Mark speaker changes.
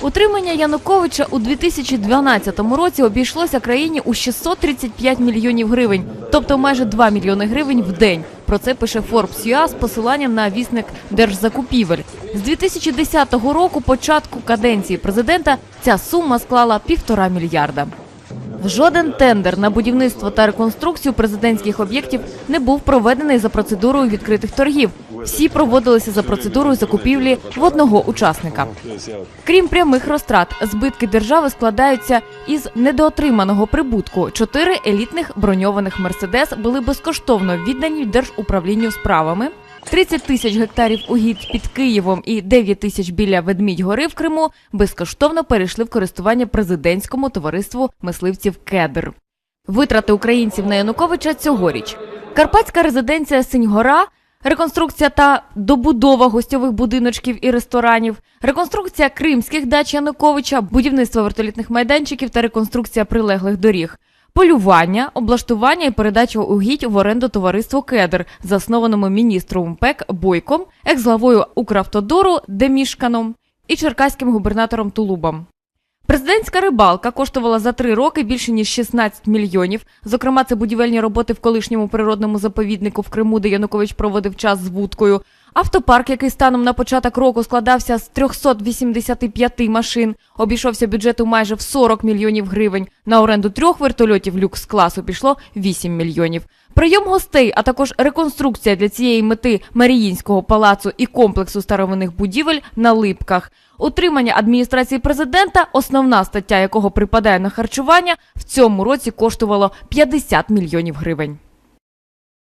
Speaker 1: Утримання Януковича у 2012 році обійшлося країні у 635 мільйонів гривень, тобто майже 2 мільйони гривень в день. Про це пише Forbes.ua з посиланням на вісник держзакупівель. З 2010 року, початку каденції президента, ця сума склала півтора мільярда. Жоден тендер на будівництво та реконструкцію президентських об'єктів не був проведений за процедурою відкритих торгів. Всі проводилися за процедурою закупівлі в одного учасника. Крім прямих розтрат, збитки держави складаються із недоотриманого прибутку. Чотири елітних броньованих мерседес були безкоштовно віддані держуправлінню справами. 30 тисяч гектарів угідь під Києвом і 9 тисяч біля Ведмідь-гори в Криму безкоштовно перейшли в користування президентському товариству мисливців Кедр. Витрати українців на Януковича цьогоріч. Карпатська резиденція Синьгора, реконструкція та добудова гостьових будиночків і ресторанів, реконструкція кримських дач Януковича, будівництво вертолітних майданчиків та реконструкція прилеглих доріг. Полювання, облаштування і передача угідь в оренду товариству Кедр, заснованому міністром МПЕК Бойком, екс-главою Укравтодору Демішканом і черкаським губернатором Тулубом. Президентська рибалка коштувала за три роки більше ніж 16 мільйонів. Зокрема, це будівельні роботи в колишньому природному заповіднику в Криму, де Янукович проводив час з вудкою. Автопарк, який станом на початок року складався з 385 машин, обійшовся бюджету майже в 40 мільйонів гривень. На оренду трьох вертольотів люкс класу пішло 8 мільйонів. Прийом гостей, а також реконструкція для цієї мети Маріїнського палацу і комплексу старовинних будівель на липках. Утримання адміністрації президента, основна стаття якого припадає на харчування, в цьому році коштувало 50 мільйонів гривень.